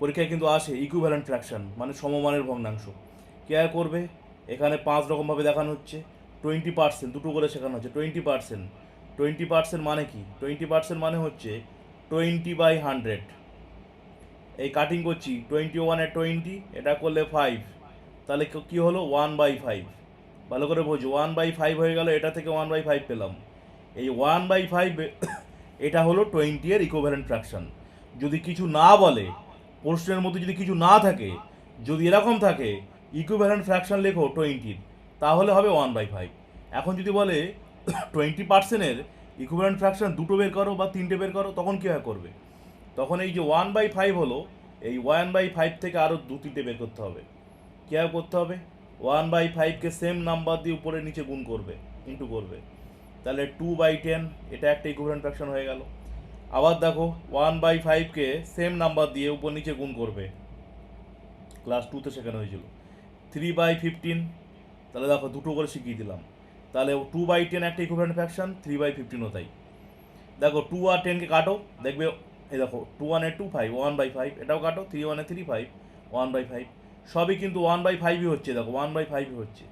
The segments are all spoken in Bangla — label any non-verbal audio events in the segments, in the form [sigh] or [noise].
পরীক্ষায় কিন্তু আসে ইকুইভ্যালেন্ট ফ্র্যাকশন মানে সমমানের ভগ্নাংশ। কে আর করবে? এখানে পাঁচ রকমভাবে দেখানো হচ্ছে। টোয়েন্টি পার্সেন্ট দুটো করে শেখানো হচ্ছে টোয়েন্টি পার্সেন্ট টোয়েন্টি পার্সেন্ট মানে কি? টোয়েন্টি পার্সেন্ট মানে হচ্ছে টোয়েন্টি বাই হান্ড্রেড এই কাটিং করছি টোয়েন্টি ওয়ানে টোয়েন্টি এটা করলে ফাইভ তাহলে কি- হলো? ওয়ান বাই ফাইভ ভালো করে বোঝো ওয়ান বাই ফাইভ হয়ে গেল, এটা থেকে ওয়ান বাই ফাইভ পেলাম। এই ওয়ান বাই ফাইভ এটা হলো টোয়েন্টি এর ইকোভ্যালেন্ট ফ্র্যাকশন যদি কিছু না বলে প্রশ্নের মধ্যে যদি কিছু না থাকে, যদি এরকম থাকে ইকুইভ্যালেন্ট ফ্র্যাকশন লেখো টোয়েন্টির তাহলে হবে ওয়ান বাই ফাইভ এখন যদি বলে টোয়েন্টি পার্সেন্টের ইকুইভ্যালেন্ট ফ্র্যাকশন দুটো বের করো বা তিনটে বের করো, তখন কীভাবে করবে? তখন এই যে ওয়ান বাই ফাইভ হলো, এই ওয়ান বাই ফাইভ থেকে আরও দু তিনটে বের করতে হবে। কীভাবে করতে হবে? ওয়ান বাই ফাইভকে সেম নাম্বার দিয়ে উপরে নিচে গুণ করবে ইন্টু করবে। তাহলে টু বাই টেন এটা একটা ইকুইভ্যালেন্ট ফ্র্যাকশন হয়ে গেল। আবার দেখো ওয়ান বাই ফাইভকে সেম নাম্বার দিয়ে উপর নিচে গুণ করবে। ক্লাস টুতে শেখানো হয়েছিল। থ্রি বাই ফিফটিন তাহলে দেখো দুটো করে শিখিয়ে দিলাম। তাহলে টু বাই টেন একটা ইকুইভ্যালেন্ট ফ্র্যাকশন থ্রি বাই ফিফটিনও তাই। দেখো টু আর টেনকে কাটো, দেখবে, এই দেখো টু ওয়ান ওয়ানে two five one by five এটাও কাটো থ্রি ওয়ানে three five one by five সবই কিন্তু ওয়ান বাই ফাইভই হচ্ছে, দেখো ওয়ান বাই ফাইভই হচ্ছে।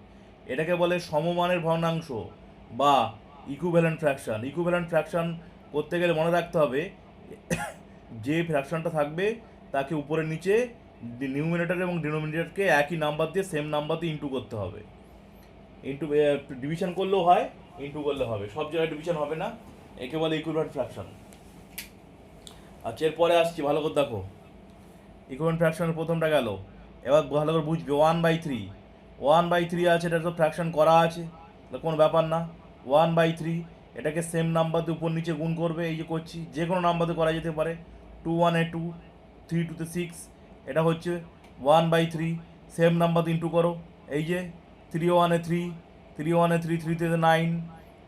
এটাকে বলে সমমানের ভগ্নাংশ বা ইকুইভ্যালেন্ট ফ্র্যাকশন ইকুইভ্যালেন্ট ফ্র্যাকশন করতে গেলে মনে রাখতে হবে, [coughs] যে ফ্র্যাকশনটা থাকবে তাকে উপরে নিচে নিউমিনেটর এবং ডিনোমিনেটরকে একই নাম্বার দিয়ে সেম নাম্বার দিয়ে ইন্টু করতে হবে। ইন্টু ডিভিশন করলেও হয় ইন্টু করলে হবে। সব জায়গায় ডিভিশন হবে না একে বলে ইকুইভ্যালেন্ট ফ্র্যাকশন আচ্ছা এরপরে আসছি, ভালো করে দেখো। ইকুইভ্যালেন্ট ফ্র্যাকশনের প্রথমটা গেল। এবার ভালো করে বুঝবে one by three one by three আছে, এটা তো ফ্র্যাকশন করা আছে কোনো ব্যাপার না। ওয়ান বাই থ্রি এটাকে সেম নাম্বার দিয়ে উপর নিচে গুণ করবে এই যে করছি যে কোনো নাম্বার দিয়ে করা যেতে পারে। টু ওয়ানে টু থ্রি টুতে সিক্স এটা হচ্ছে one by three same number দিয়ে ইন্টু করো। এই যে থ্রি ওয়ানে থ্রি থ্রি ওয়ানে থ্রি থ্রিতে নাইন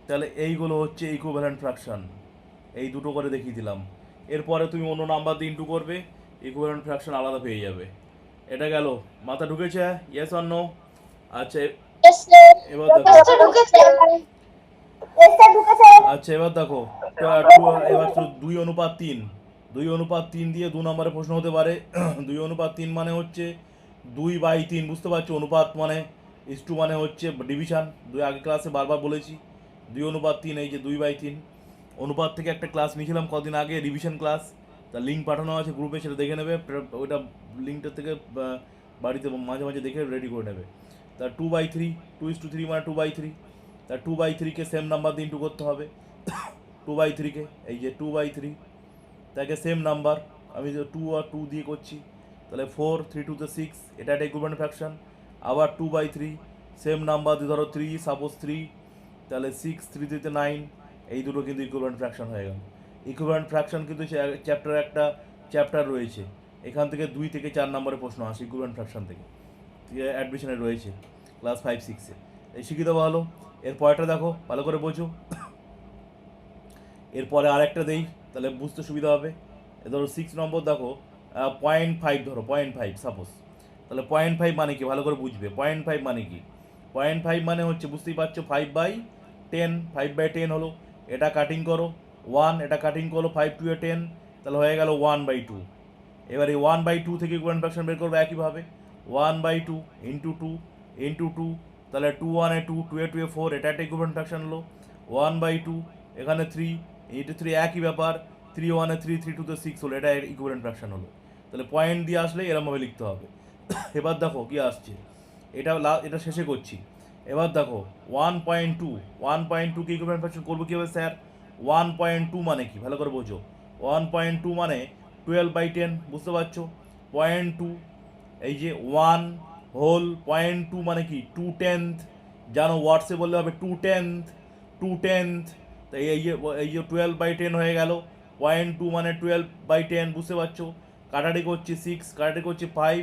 তাহলে এইগুলো হচ্ছে ইকুইভ্যালেন্ট ফ্র্যাকশন এই দুটো করে দেখিয়ে দিলাম। এরপরে তুমি অন্য নাম্বার দিয়ে ইন্টু করবে ইকুইভ্যালেন্ট ফ্র্যাকশন আলাদা পেয়ে যাবে। এটা গেল। মাথা ঢুকেছে? ইয়েস অন্য আচ্ছা এবার দেখো। আচ্ছা এবার দেখো এবার তো দুই অনুপাত তিন। দুই অনুপাত তিন দিয়ে দু নম্বরে প্রশ্ন হতে পারে। [clears throat] দুই অনুপাত তিন মানে হচ্ছে দুই বাই তিন, বুঝতে পারছ? অনুপাত মানে ইস টু মানে হচ্ছে ডিভিশন দুই আগে ক্লাসে বারবার বলেছি। দুই অনুপাত তিন, এই যে দুই বাই তিন। অনুপাত থেকে একটা ক্লাস নিয়েছিলাম কদিন আগে রিভিশন ক্লাস তার লিঙ্ক পাঠানো আছে গ্রুপে সেটা দেখে নেবে। ওইটা লিঙ্কটা থেকে বাড়িতে মাঝে মাঝে দেখে রেডি করে নেবে। তা two by three two is two three মানে টু বাই থ্রি তা টু বাই থ্রিকে সেম নাম্বার দিয়ে ইন্টু করতে হবে। টু বাই থ্রিকে এই যে টু বাই থ্রি তাকে সেম নাম্বার আমি যে টু আর টু দিয়ে করছি, তাহলে ফোর থ্রি টুতে সিক্স এটা একটা ইকুইভ্যালেন্ট ফ্র্যাকশন আবার two by three same number দিয়ে ধরো থ্রি সাপোজ থ্রি তাহলে সিক্স থ্রি থ্রিতে নাইন এই দুটো কিন্তু ইকুইভ্যালেন্ট ফ্র্যাকশন হয়ে গেল। ইকুইভ্যালেন্ট ফ্র্যাকশন কিন্তু চ্যাপ্টার একটা চ্যাপ্টার রয়েছে। এখান থেকে দুই থেকে চার নম্বরের প্রশ্ন আসে ইকুইভ্যালেন্ট ফ্র্যাকশন থেকে। অ্যাডমিশনে রয়েছে ক্লাস ফাইভ সিক্সে এই শিখিয়ে দেওয়া হলো এর পরেরটা দেখো, ভালো করে বোঝো। এরপরে আরেকটা দেই, তাহলে বুঝতে সুবিধা হবে। ধরো সিক্স নম্বর দেখো পয়েন্ট ফাইভ ধরো পয়েন্ট ফাইভ সাপোজ তাহলে পয়েন্ট ফাইভ মানে কি? ভালো করে বুঝবে। পয়েন্ট ফাইভ মানে কি? পয়েন্ট ফাইভ মানে হচ্ছে, বুঝতেই পারছ five by ten five by ten হলো। এটা কাটিং করো ওয়ান এটা কাটিং করো ফাইভ টু এ টেন তাহলে হয়ে গেল ওয়ান বাই টু এবারে ওয়ান বাই টু থেকে কোয়ান ফ্র্যাকশন বের করবে একইভাবে। One by two into two into two তাহলে টু ওয়ানে টু টু এ টু এ ফোর এটা একটা ইকুইভ্যালেন্ট ফ্র্যাকশন হলো। ওয়ান বাই টু এখানে থ্রি এইটা থ্রি একই ব্যাপার। থ্রি ওয়ানে থ্রি থ্রি টুতে সিক্স হলো, এটা ইকুইভ্যালেন্ট ফ্র্যাকশন হলো। তাহলে পয়েন্ট দিয়ে আসলে এরমভাবে লিখতে হবে। এবার দেখো কি আসছে। এটা এটা শেষে করছি। এবার দেখো one point two one point two কি ইকুইভ্যালেন্ট ফ্র্যাকশন করব কীভাবে, স্যার? ওয়ান পয়েন্ট টু মানে কি? ভালো করে বোঝো। ওয়ান পয়েন্ট টু মানে টুয়েলভ বাই টেন বুঝতে পারছ? পয়েন্ট টু এই যে ওয়ান হোল পয়েন্ট টু মানে কি? টু টেন্থ জানো ওয়াটসে বললে হবে টু টেন্থ টু টেন্থ তো এই যে এই যে টুয়েলভ বাই টেন হয়ে গেল। পয়েন্ট টু মানে টুয়েলভ বাই টেন বুঝতে পারছ? কাটাটি করছি সিক্স কাটাটি করছি ফাইভ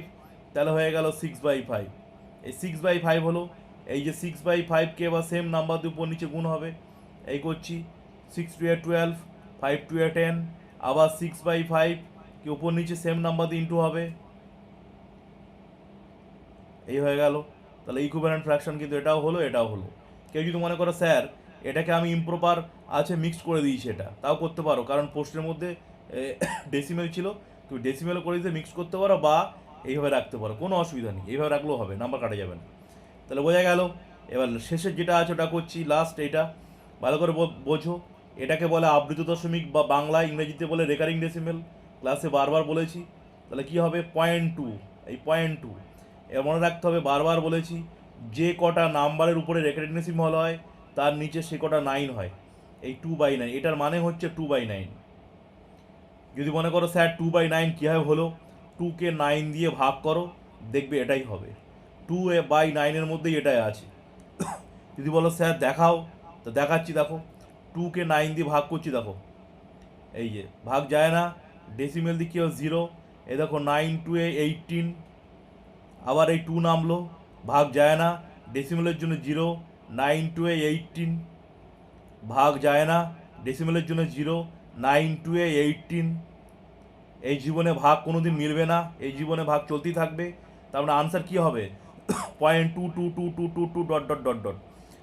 তাহলে হয়ে গেল সিক্স বাই ফাইভ এই সিক্স বাই ফাইভ হলো, এই যে সিক্স বাই ফাইভকে এবার সেম নাম্বার দিয়ে উপর নিচে গুণ হবে। এই করছি সিক্স টু এ টুয়েলভ ফাইভ টু এ টেন আবার সিক্স বাই ফাইভ কি উপর নিচে সেম নাম্বার দিয়ে ইন্টু হবে। এই হয়ে গেল। তাহলে ইকুইভ্যালেন্ট ফ্র্যাকশন কিন্তু এটাও হলো এটাও হলো। কেউ যদি মনে করো, স্যার, এটাকে আমি ইমপ্রপার আছে মিক্সড করে দিয়েছি এটা। তাও করতে পারো, কারণ পোস্টের মধ্যে ডেসিমেল ছিল। তুমি ডেসিমেল করে দিতে মিক্স করতে পারো বা এইভাবে রাখতে পারো। কোনো অসুবিধা নেই, এইভাবে রাখলেও হবে নাম্বার কাটা যাবে না। তাহলে বোঝা গেল, এবার শেষের যেটা আছে ওটা করছি লাস্ট এটা। ভালো করে বোঝো। এটাকে বলে আবৃত দশমিক বা বাংলা, ইংরেজিতে বলে রেকারিং ডেসিমেল ক্লাসে বারবার বলেছি। তাহলে কি হবে? পয়েন্ট টু এই পয়েন্ট টু মনে রাখতে হবে, বারবার বলেছি, যে কটা নাম্বারের উপরে রেকারিং ডেসিমেল হয় তার নিচে সে কটা নাইন হয়। এই টু বাই নাইন এটার মানে হচ্ছে টু বাই নাইন যদি মনে করো স্যার টু বাই নাইন কীভাবে হলো? টুকে নাইন দিয়ে ভাগ করো, দেখবে এটাই হবে। টু এ বাই নাইনের মধ্যেই এটাই আছে। যদি বলো স্যার দেখাও, তো দেখাচ্ছি দেখো টুকে নাইন দিয়ে ভাগ করছি দেখো। এই যে, ভাগ যায় না ডেসিমেল দিয়ে জিরো এ দেখো নাইন টু এ এইটিন আবার এই টু নামলো। ভাগ যায় না। ডেসিমেলের জন্য জিরো নাইন টু এ এইটিন ভাগ যায় না। ডেসিমেলের জন্য জিরো নাইন টু এ এইটিন এই জীবনে ভাগ কোনো দিন মিলবে না। এই জীবনে ভাগ চলতেই থাকবে। তার মানে আনসার কী হবে? Point two two two two two two dot dot dot dot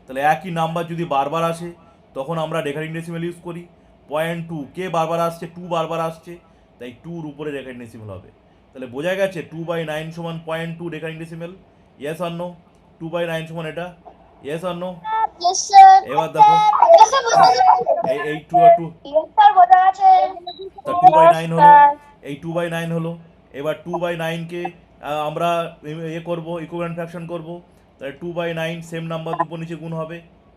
তাহলে একই নাম্বার যদি বারবার আসে, তখন আমরা রেখারিং ডেসিমেল ইউজ করি। পয়েন্ট টু কে বারবার আসছে? টু বারবার আসছে। তাই টুর উপরে রেখারিং ডেসিমেল হবে। তাহলে বোঝা গেছে টু বাই নাইন সমান point two recurring decimal yes অন্য টু বাই নাইন সমান এটা? Yes Yes, sir. এবার দেখো। এই এই টু আর টু। তা টু বাই নাইন হলো. এই টু বাই নাইন হলো। এবার টু বাই নাইনকে আমরা এ করব ইকুইভ্যালেন্ট ফ্র্যাকশন করব। তাহলে two by nine same number দুপুর নিচে গুণ হবে।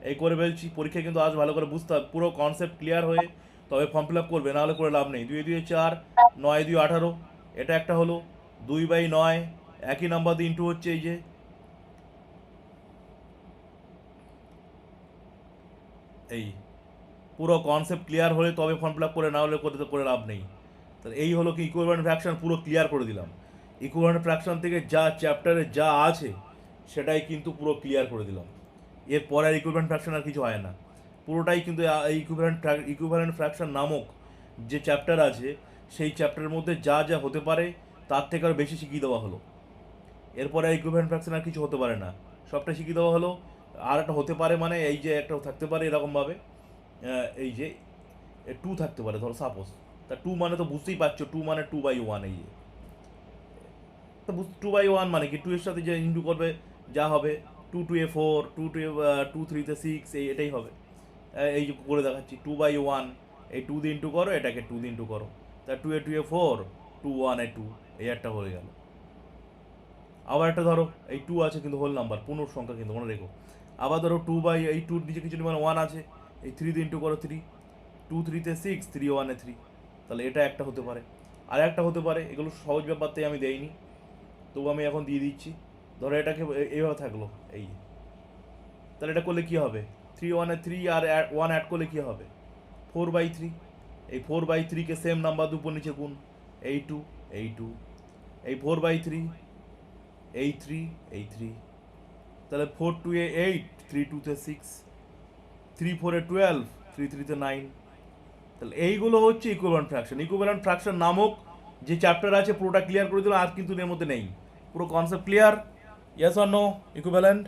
এই করে ফেলছি। পরীক্ষা কিন্তু আজ ভালো করে বুঝতে হবে। পুরো কনসেপ্ট ক্লিয়ার হয়ে তবে ফর্ম ফিল আপ করবে নাহলে করে লাভ নেই। দুই দুই চার নয় দুই আঠারো। এটা একটা হলো দুই বাই নয়, একই নাম্বার দিয়ে ইন্টু হচ্ছে এই যে। এই, পুরো কনসেপ্ট ক্লিয়ার হলে তবে ফর্ম ফিল আপ করে, না হলে করতে করে লাভ নেই। তাহলে এই হলো কি ইকুইভ্যালেন্ট ফ্র্যাকশন পুরো ক্লিয়ার করে দিলাম। ইকুইভ্যালেন্ট ফ্র্যাকশন থেকে যা চ্যাপ্টারে যা আছে, সেটাই কিন্তু পুরো ক্লিয়ার করে দিলাম। এরপরে আর ইকুইভ্যালেন্ট ফ্র্যাকশন আর কিছু হয় না। পুরোটাই কিন্তু এই ইকুইভ্যালেন্ট ইকুইভ্যালেন্ট ফ্র্যাকশন নামক যে চ্যাপ্টার আছে চ্যাপ্টারের মধ্যে যা যা হতে পারে, তার থেকে আরও বেশি শিখিয়ে দেওয়া হলো। এরপরে এই ইকুইভ্যালেন্ট ফ্র্যাকশন আর কিছু হতে পারে না। সবটা শিখিয়ে দেওয়া হলো। আর একটা হতে পারে মানে এই যে একটা থাকতে পারে এরকমভাবে। এই যে টু থাকতে পারে, ধরো সাপোজ তা টু মানে তো বুঝতেই পারছ টু মানে টু বাই ওয়ান এই যে। তো টু বাই ওয়ান মানে কি? টু এর সাথে যে ইন্টু করবে, যা হবে two two a four two two a two থ্রিতে সিক্স এই এটাই হবে। এই যে করে দেখাচ্ছি টু বাই ওয়ান এই টু দিয়ে ইন্টু করো, এটাকে টু দিয়ে ইন্টু করো। তা two a two a four two one a two এই একটা হয়ে গেল। আবার একটা ধরো, এই টু আছে কিন্তু হোল নাম্বার পূর্ণ সংখ্যা কিন্তু মনে রেখো আবার ধরো টু বাই এই টুর নিচে কিছু মানে ওয়ান আছে, এই থ্রি দিয়ে ইন্টু করো থ্রি টু থ্রিতে সিক্স থ্রি ওয়ানে থ্রি তাহলে এটা একটা হতে পারে। আর একটা হতে পারে, এগুলো সহজ ব্যাপারতেই আমি দেইনি, তবু আমি এখন দিয়ে দিচ্ছি। ধরো এটাকে এইভাবে থাকল, এই। তাহলে এটা করলে কী হবে? থ্রি ওয়ানে থ্রি আর ওয়ান অ্যাড করলে কী হবে? ফোর বাই থ্রি এই ফোর বাই থ্রিকে সেম নাম্বার দুপুর নিচে গুণ। এই টু এই টু এই ফোর বাই থ্রি এই থ্রি এই থ্রি তাহলে four two a eight three টুতে সিক্স থ্রি ফোরে টুয়েলভ থ্রি থ্রিতে নাইন তাহলে এইগুলো হচ্ছে ইকুইভ্যালেন্ট ফ্র্যাকশন ইকুইভ্যালেন্ট ফ্র্যাকশন নামক যে চ্যাপ্টার আছে, পুরোটা ক্লিয়ার করে দিলাম, আর কিন্তু এর মধ্যে নেই। পুরো concept clear yes or no equivalent.